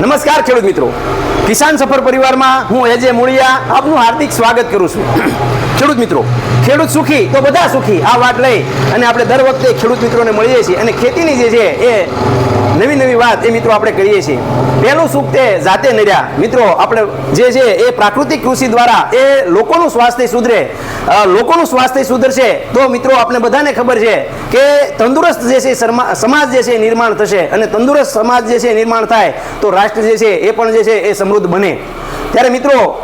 નમસ્કાર ખેડૂત મિત્રો. કિસાન સફર પરિવારમાં હું એજે મૂળિયા આપનું હાર્દિક સ્વાગત કરું છું. ખેડૂત મિત્રો, ખેડૂત સુખી તો બધા સુખી, આ વાત લઈ અને આપણે દર વખતે ખેડૂત મિત્રોને મળીએ છીએ અને ખેતીની જે છે એ નવી નવી વાત એ મિત્રો આપણે કરીએ છીએ. પહેલું સુખ તે જાતે નર્યા. મિત્રો, આપણે જે છે એ પ્રાકૃતિક કૃષિ દ્વારા એ લોકોનું સ્વાસ્થ્ય સુધરે લોકોનું સ્વાસ્થ્ય સુધરશે, તો મિત્રો આપણે બધાને ખબર છે કે તંદુરસ્ત જે છે સમાજ જે છે એ નિર્માણ થશે અને તંદુરસ્ત સમાજ જે છે નિર્માણ થાય, તો રાષ્ટ્ર જે છે એ પણ જે છે એ સમૃદ્ધ બને. ત્યારે મિત્રો,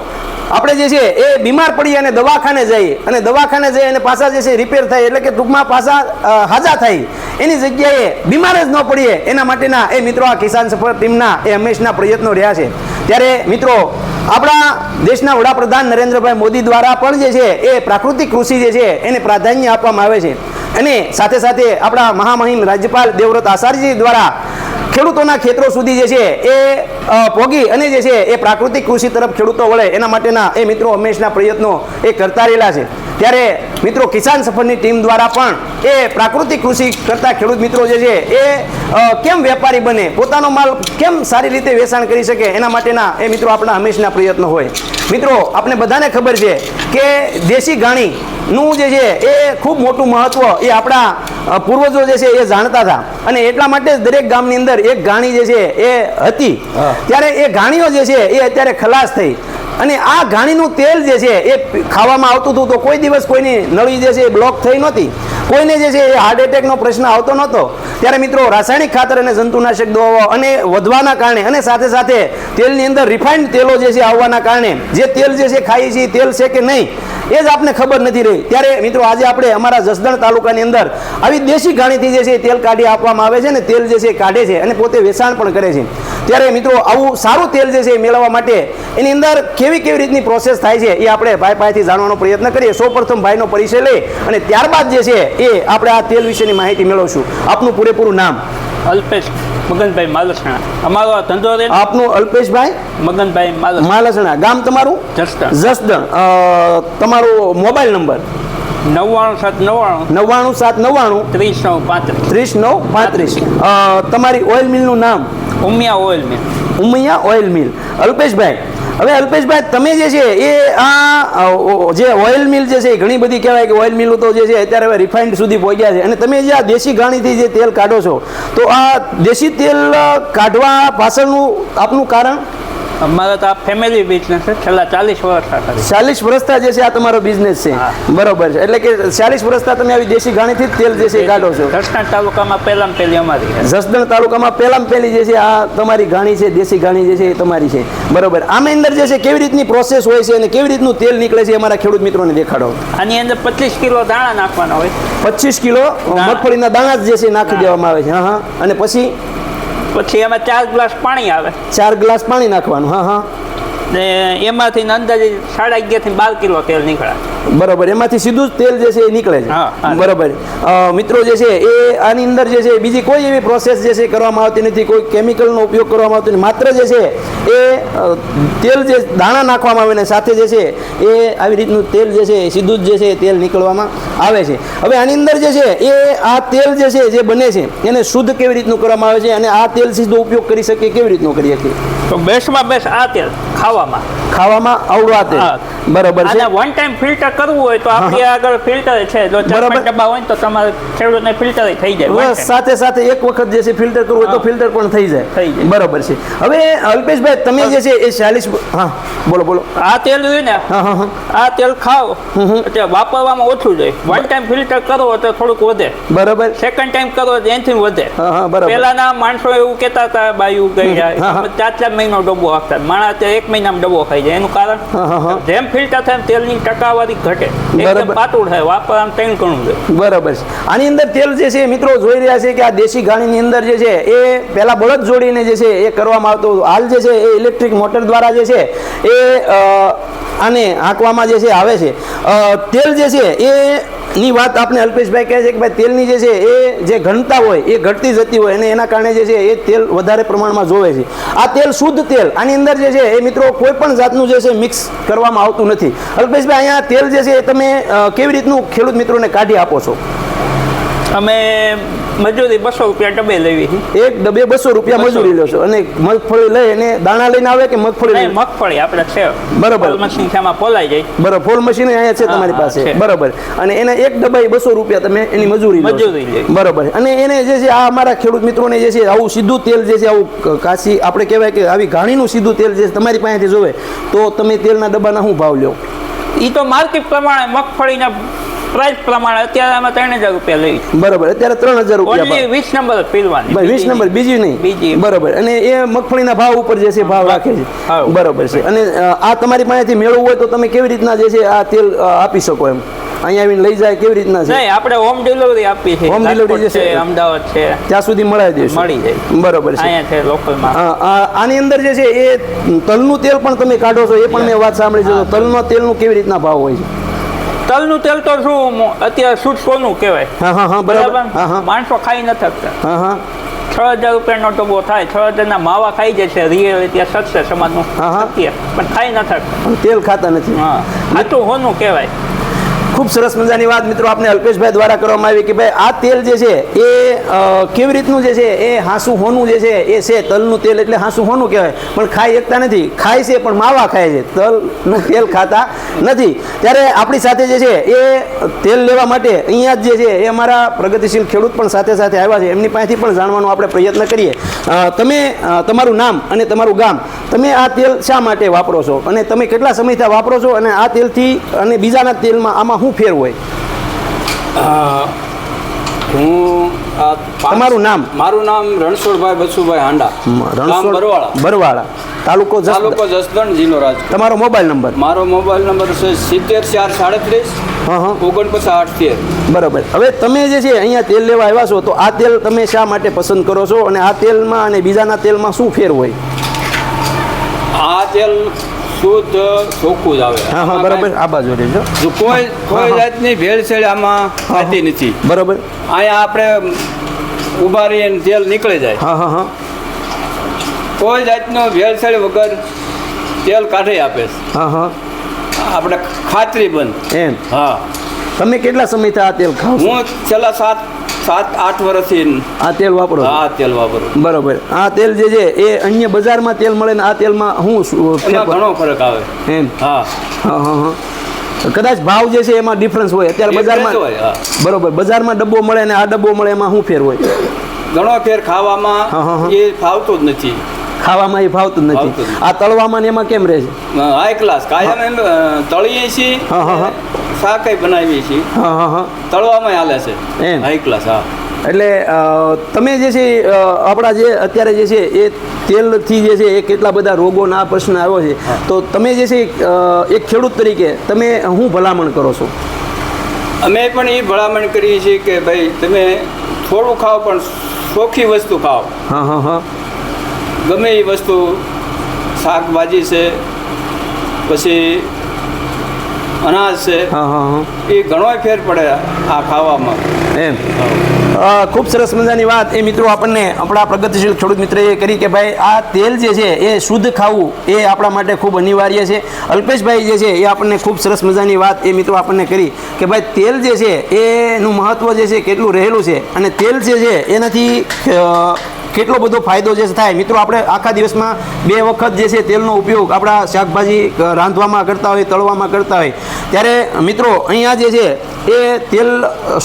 આપણે જે છે એ બીમાર પડીએ અને દવાખાને જઈએ અને દવાખાને જઈએ અને પાછા જે છે રિપેર થાય, એટલે કે ટૂંકમાં પાછા હાજા થાય. એની જગ્યાએ બીમાર જ ન પડીએ. એના માટેના એ મિત્રો આ કિસાન સફળ ટીમના એ હંમેશના પ્રયત્નો રહ્યા છે. ત્યારે મિત્રો, આપણા દેશના વડાપ્રધાન નરેન્દ્રભાઈ મોદી દ્વારા પણ જે છે એ પ્રાકૃતિક કૃષિ જે છે એને પ્રાધાન્ય આપવામાં આવે છે. અને સાથે સાથે આપણા મહામહિમ રાજ્યપાલ દેવવ્રત આચાર્યજી દ્વારા ખેડૂતોના ખેતરો સુધી જે છે એ પોગી અને જે છે એ પ્રાકૃતિક કૃષિ તરફ ખેડૂતો વળે. એના માટેના એ મિત્રો હંમેશના પ્રયત્નો એ કરતા રહેલા છે. ત્યારે મિત્રો કિસાન સફરની ટીમ દ્વારા પણ એ પ્રાકૃતિક કૃષિ કરતા ખેડૂત મિત્રો જે છે એ કેમ વેપારી બને? પોતાનો માલ કેમ સારી રીતે વેચાણ કરી શકે? એના માટેના એ મિત્રો આપણા હંમેશના પ્રયત્નો હોય. મિત્રો આપણે બધાને ખબર છે કે દેશી ગાણીનું જે છે એ ખૂબ મોટું મહત્ત્વ એ આપણા પૂર્વજો જે છે એ જાણતા હતા. અને એટલા માટે જ દરેક ગામની અંદર એક ગાણી જે છે એ હતી. ત્યારે એ ગાણીઓ જે છે એ અત્યારે ખલાસ થઈ. અને આ ઘાણીનું તેલ જે છે એ ખાવામાં આવતું હતું તો કોઈ દિવસ કોઈની નળી જે છે એ બ્લોક થઈ નહોતી. કોઈને જે છે એ હાર્ટ એટેકનો પ્રશ્ન આવતો નહોતો. ત્યારે મિત્રો રાસાયણિક ખાતર અને જંતુનાશક દવાઓ અને વધવાના કારણે અને સાથે સાથે તેલની અંદર રિફાઇન્ડ તેલો જે છે આવવાના કારણે જે તેલ જે છે ખાઈએ છીએ તેલ છે કે નહીં? એ જ આપને ખબર નથી રહી. ત્યારે મિત્રો આજે આપણે અમારા જસદણ તાલુકાની અંદર આવી દેશી ઘાણીથી જે છે તેલ કાઢી આપવામાં આવે છે ને તેલ જે છે કાઢે છે અને પોતે વેચાણ પણ કરે છે. ત્યારે મિત્રો આવું સારું તેલ જે છે એ મેળવવા માટે એની અંદર કેવી કેવી રીતની પ્રોસેસ થાય છે એ આપણે ભાઈ પાસેથી જાણવાનો પ્રયત્ન કરીએ. સૌપ્રથમ ભાઈનો પરિચય લઈ અને ત્યારબાદ જે છે એ આપણે આ તેલ વિશેની માહિતી મેળવશું. આપનું પૂરેપૂરું નામ. અલ્પેશ મગનભાઈ માલસણા. અમારો આ ધંધો છે આપનું અલ્પેશભાઈ? મગનભાઈ માલસણા. ગામ તમારું? જસદણ. જસદણ. તમારો મોબાઈલ નંબર? નવ્વાણું સાત નવ્વાણું. નવ્વાણું સાત નવ્વાણું. ત્રીસ નવ પાંત્રીસ. ત્રીસ નવ પાંત્રીસ તમારી ઓઇલ મિલનું નામ? Umiya oil mill. Umiya oil mill. Alpeshbhai હવે અલ્પેશભાઈ, તમે જે છે એ આ જે ઓઇલ મિલ જે છે એ ઘણી બધી કહેવાય કે ઓઇલ મિલો તો જે છે અત્યારે હવે રિફાઇન્ડ સુધી પહોંચ્યા છે. અને તમે જે આ દેશી ઘાણીથી જે તેલ કાઢો છો, તો આ દેશી તેલ કાઢવા પાછળનું આપનું કારણ? અમારો તો આ ફેમિલી બિઝનેસ છે. છેલ્લા ચાલીસ વર્ષ ચાલીસ વર્ષતા જે છે આ તમારો બિઝનેસ છે. બરોબર છે. એટલે કે ચાલીસ વર્ષતા તમે આવી દેશી ઘાણીથી જ તેલ જે છે કાઢો છો. જસદણ તાલુકામાં પહેલાં પહેલી અમારી. જસદણ તાલુકામાં પહેલા પહેલી જે છે આ તમારી ઘાણી છે દેશી ઘાણી જે છે એ તમારી છે. બરોબર. આમ અંદર જે છે કેવી રીતની પ્રોસેસ હોય છે અને કેવી રીતનું તેલ નીકળે છે અમારા ખેડૂત મિત્રોને દેખાડો. આની અંદર પચીસ કિલો દાણા નાખવાના હોય. પચીસ કિલો મગફળીના દાણા જે છે નાખી દેવામાં આવે છે. હા હા. અને પછી પછી એમાં ચાર ગ્લાસ પાણી આવે. ચાર ગ્લાસ પાણી નાખવાનું હા હા. ને એમાંથી અંદાજે સાડા અગિયારથી બાર કિલો તેલ નીકળે. બરોબર એમાંથી સીધું જ તેલ જે છે એ નીકળે છે. બરોબર મિત્રો જે છે એ આની અંદર જે છે બીજી કોઈ એવી પ્રોસેસ જે છે કરવામાં આવતી નથી કોઈ કેમિકલનો ઉપયોગ કરવામાં આવતો નથી માત્ર જે છે એ તેલ જે દાણા નાખવામાં આવે ને સાથે જે છે એ આવી રીતનું તેલ જે છે સીધું જ જે છે તેલ નીકળવામાં આવે છે હવે આની અંદર જે છે એ આ તેલ જે છે જે બને છે એને શુદ્ધ કેવી રીતનું કરવામાં આવે છે અને આ તેલ સીધો ઉપયોગ કરી શકીએ કેવી રીતનું કરી શકીએ તો બેસ્ટમાં બેસ્ટ આ તેલ ખાવામાં ખાવામાં આવડું આ તેલ બરાબર છે વન ટાઈમ ફિલ્ટર કરવું હોય તો આપણી આગળ ફિલ્ટર છે. જો બરાબર. ડબ્બા હોય તો તમારે ખેડૂતને ફિલ્ટર થઈ જાય. સાથે સાથે એક વખત જે છે ફિલ્ટર કરવું હોય તો ફિલ્ટર પણ થઈ જાય. થઈ જાય. બરાબર છે. હવે અલ્પેશભાઈ તમે જે છે એ ચાલીસ હા બોલો બોલો. આ તેલ રહ્યું ને આ તેલ ખાઓ. એટલે વાપરવામાં ઓછું જાય વન ટાઈમ ફિલ્ટર કરો તો થોડુંક વધે. બરોબર. સેકન્ડ ટાઈમ કરો તો એનાથી વધે. બરાબર. પેલાના માણસો એવું કહેતા હતા બાયુ ગઈ. ચાર ચાર મહિનો ડબ્બો આપતા. માણસ એક મહિનામાં ડબ્બો ખાઈ જાય. એનું. કારણ? જેમ ફિલ્ટર થાય તેલની ટકાવારી ઘટે બરાબર. પાતળું થાય વાપરવામાં ત્રણ ગણું જાય બરાબર છે આની અંદર તેલ જે છે મિત્રો જોઈ રહ્યા છે કે આ દેશી ગાણીની અંદર જે છે એ પહેલાં બળદ જોડીને જે છે એ કરવામાં આવતું હતું. હાલ જે છે એ ઇલેક્ટ્રિક મોટર દ્વારા જે છે એ આને આંકવામાં જે છે આવે છે તેલ જે છે એ ની વાત આપણે અલ્પેશભાઈ કહે છે કે ભાઈ તેલની જે છે એ જે ઘનતા હોય, એ ઘટતી જતી હોય અને એના કારણે જે છે એ તેલ વધારે પ્રમાણમાં જોવે છે. આ તેલ શુદ્ધ તેલ, આની અંદર જે છે એ મિત્રો કોઈ પણ જાતનું જે છે મિક્સ કરવામાં આવતું નથી. અલ્પેશભાઈ, અહીંયા તેલ જે છે એ તમે કેવી રીતનું ખેડૂત મિત્રોને કાઢી આપો છો? અમે મજૂરી બસો રૂપિયા ડબે લેવી એક ડબે બસો રૂપિયા મજૂરી લો છો અને મગફળી લઈ અને દાણા લઈને આવે કે મગફળી મગફળી આપણે છે. બરોબર. સંખ્યામાં પોલાઈ જાય. બરોબર ફોલ મશીન અહીંયા છે તમારી પાસે. બરોબર. અને એના એક ડબાઈ બસો રૂપિયા તમે એની મજૂરી મજૂરી લે. બરાબર. અને એને જે છે આ અમારા ખેડૂત મિત્રોને જે છે આવું સીધું તેલ જે છે આવું કાશી આપણે કહેવાય કે આવી ઘાણીનું સીધું તેલ જે તમારી પાસેથી જોવે તો તમે તેલના ડબ્બાના શું ભાવ લ્યો? એ તો માર્કેટ પ્રમાણે મગફળીના પ્રાઇસ પ્રમાણે અત્યારે અમે ત્રણ હજાર રૂપિયા લઈ બરોબર અત્યારે ત્રણ હજાર રૂપિયા વીસ નંબર પીલવાની. વીસ નંબર બીજી નહીં? બીજી. બરોબર. અને એ મગફળીના ભાવ ઉપર જે છે ભાવ રાખે છે. બરોબર છે. અને આ તમારી પાસેથી મેળવવું હોય તો તમે કેવી રીતના જે છે આ તેલ આપી શકો એમ? અહીંયા આવીને લઈ જાય કેવી રીતના છે? નહીં આપણે હોમ ડિલિવરી આપીએ છીએ. હોમ ડિલિવરી જે છે. અમદાવાદ છે. ત્યાં સુધી મળાવી દઈશું મળી જાય. બરોબર છે. અહીંયા છે લોકલમાં આની અંદર જે છે એ તલનું તેલ પણ તમે કાઢો છો એ પણ મેં વાત સાંભળી છે. તલનો તેલનું કેવી રીતના ભાવ હોય છે? તલનું તેલ તો શું અત્યારે શુદ્ધ સોનું કહેવાય. બરાબર. બરાબર? હા હા. માણસો ખાઈ ન થકતા હા હા. છ હજાર રૂપિયાનો ડબ્બો થાય છ હજારના માવા ખાઈ જશે રિયલ ત્યાં સત્ય સમાજનું હા, હા. સત્ય પણ ખાઈ ન થકતા તેલ ખાતા નથી. હા. સાચું હોનું કહેવાય. ખૂબ સરસ મજાની વાત મિત્રો આપને અલ્પેશભાઈ દ્વારા કરવામાં આવી કે ભાઈ આ તેલ જે છે એ કેવી રીતનું જે છે એ હાંસુ હોનું જે છે એ છે, તલનું તેલ એટલે હાંસુ હોનું કહેવાય. પણ ખાઈ શકતા નથી. ખાય છે પણ માવા ખાય છે. તલનું તેલ ખાતા નથી. ત્યારે આપણી સાથે જે છે એ તેલ લેવા માટે અહીંયા જ જે છે એ અમારા પ્રગતિશીલ ખેડૂત પણ સાથે સાથે આવ્યા છે. એમની પાસેથી પણ જાણવાનો આપણે પ્રયત્ન કરીએ. તમે તમારું નામ અને તમારું ગામ, તમે આ તેલ શા માટે વાપરો છો? અને તમે કેટલા સમયથી વાપરો છો? અને આ તેલથી અને બીજાના તેલમાં આમાં શું ફેર હોય? હું તમારું નામ? મારું નામ રણછોડભાઈ બસુભાઈ હાંડા. રણછોડ- બરવાળા. બરવાળા. તાલુકો. તાલુકો જસદણ જિલ્લો રાજ તમારો મોબાઈલ નંબર? મારો મોબાઈલ નંબર છે સિત્તેર ચાર સાડત્રીસ હા હા. ઓગણપચાસ આઠતેર. બરાબર. હવે તમે જે છે અહીંયા તેલ લેવા આવ્યા છો તો આ તેલ તમે શા માટે પસંદ કરો છો? અને આ તેલમાં અને બીજાના તેલમાં શું ફેર હોય? આ તેલ શુદ્ધ ચોખ્ખું જ આવે. હા હા બરાબર. આ બાજુ રહેજો. જો કોઈ કોઈ. જાતની ભેળસેળ આમાં થતી નથી. બરાબર. અહીંયા આપણે ઊભા રહીને તેલ નીકળી જાય. હા હા હા. કોઈ જાતનો ભેળસેળ વગર તેલ કાઢી આપે છે. હા હા. આપણે ખાતરી બંધ એમ. હા. તમે કેટલા સમયથી આ તેલ ખાવ હું છેલ્લા સાત સાત આઠ વર્ષથી આ તેલ વાપરો આ તેલ વાપરું બરાબર. આ તેલ જે છે એ અન્ય બજારમાં તેલ મળે ને આ તેલમાં શું ફેર- ઘણો ફરક આવે. એમ? હા. હા હા હા. કદાચ ભાવ જે છે એમાં ડિફરન્સ હોય. અત્યારે બજારમાં હા. બરોબર. બજારમાં ડબ્બો મળે ને આ ડબ્બો મળે એમાં શું ફેર હોય? ઘણો ફેર ખાવામાં હા, હા, હા. એ ફાવતો જ નથી. ખાવામાં એ ભાવતું જ નથી. આ તળવામાં ને એમાં કેમ રહે છે? હાઈ ક્લાસ કાયમ તળીએ છીએ. હા, હા, હા. શાકય બનાવીએ છીએ. હા હા હા. તળવામાં હાલે છે. એમ. હાઈ ક્લાસ હા. એટલે તમે જે છે આપણા જે અત્યારે જે છે એ તેલથી જે છે એ કેટલા બધા રોગોના પ્રશ્ન આવ્યો છે. તો તમે જે છે એક ખેડૂત તરીકે તમે હું ભલામણ કરો છો? અમે પણ એ ભલામણ કરીએ છીએ કે ભાઈ તમે થોડું ખાઓ પણ ચોખ્ખી વસ્તુ ખાઓ. હા હા હા. ગમે એ વસ્તુ શાકભાજી છે પછી અનાજ છે હા હા હા. એ ઘણો ફેર પડે આ ખાવામાં. એમ. ખૂબ સરસ મજાની વાત. એ મિત્રો આપણને આપણા પ્રગતિશીલ ખેડૂત મિત્રએ કરી કે ભાઈ આ તેલ જે છે એ શુદ્ધ ખાવું એ આપણા માટે ખૂબ અનિવાર્ય છે. અલ્પેશભાઈ જે છે એ આપણને ખૂબ સરસ મજાની વાત એ મિત્રો આપણને કરી કે ભાઈ તેલ જે છે એનું મહત્ત્વ જે છે કેટલું રહેલું છે? અને તેલ જે છે એનાથી કેટલો બધો ફાયદો જે થાય. મિત્રો, આપણે આખા દિવસમાં બે વખત જે છે તેલનો ઉપયોગ આપણા શાકભાજી રાંધવામાં કરતા હોય, તળવામાં કરતા હોય. ત્યારે, મિત્રો, અહીંયા જે છે, એ તેલ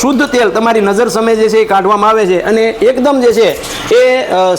શુદ્ધ તેલ તમારી નજર સમય જે છે એ કાઢવામાં આવે છે અને એકદમ જે છે એ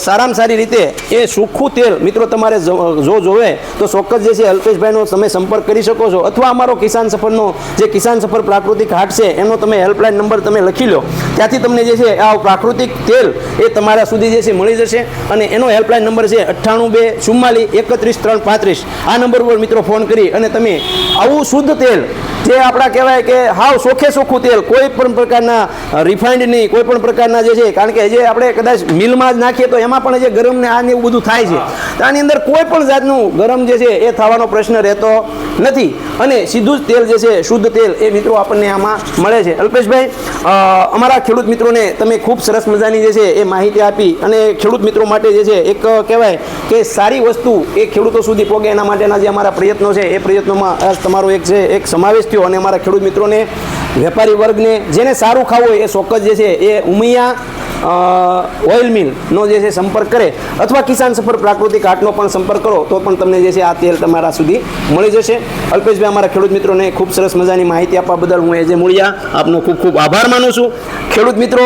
સારામાં સારી રીતે એ સુખું તેલ, મિત્રો, તમારે જો જોવે તો ચોક્કસ જે છે અલ્પેશભાઈનો તમે સંપર્ક કરી શકો છો. અથવા અમારો કિસાન સફરનો જે કિસાન સફર પ્રાકૃતિક હાટ છે, એનો તમે હેલ્પલાઇન નંબર તમે લખી લો. ત્યાંથી તમને જે છે આ પ્રાકૃતિક તેલ એ તમારા સુધી જે છે મળી જશે અને એનો હેલ્પલાઇન નંબર છે અઠ્ઠાણું બે ચુમ્માલીસ એકત્રીસ ત્રણ પાંત્રીસ. આ નંબર પર મિત્રો ફોન કરી અને તમે આવું શુદ્ધ તેલ જે આપણા કહેવાય કે હાવ સોખે સોખું તેલ કોઈ પણ પ્રકારના રિફાઇન્ડ નહીં કોઈ પણ પ્રકારના જે છે કારણ કે જે આપણે કદાચ મિલમાં જ નાખીએ તો એમાં પણ જે ગરમ ને આ ને એવું બધું થાય છે. તો આની અંદર કોઈ પણ જાતનું ગરમ જે છે એ થવાનો પ્રશ્ન રહેતો નથી. અને સીધું જ તેલ જે છે શુદ્ધ તેલ એ મિત્રો આપણને આમાં મળે છે. અલ્પેશભાઈ અમારા ખેડૂત મિત્રોને તમે ખૂબ સરસ મજાની જે છે એ માહિતી આપી અને ખેડૂત મિત્રો માટે જે છે, એક કહેવાય કે સારી વસ્તુ એ ખેડૂતો સુધી પહોંચે એના માટેના જે અમારા પ્રયત્નો છે, એ પ્રયત્નોમાં તમારો એક છે, એક સમાવેશ થયો અને અમારા ખેડૂત મિત્રોને, વેપારી વર્ગને જેને સારું ખાવું હોય એ ચોક્કસ જે છે, એ ઉમિયા ઓઇલ મિલનો જે છે સંપર્ક કરે અથવા કિસાન સફર પ્રાકૃતિક હાટનો પણ સંપર્ક કરો, તો પણ તમને જે છે આ તેલ તમારા સુધી મળી જશે. અલ્પેશભાઈ, અમારા ખેડૂત મિત્રોને ખૂબ સરસ મજાની માહિતી આપવા બદલ હું એ જે મૂળિયા આપનો ખૂબ ખૂબ આભાર માનું છું. ખેડૂત મિત્રો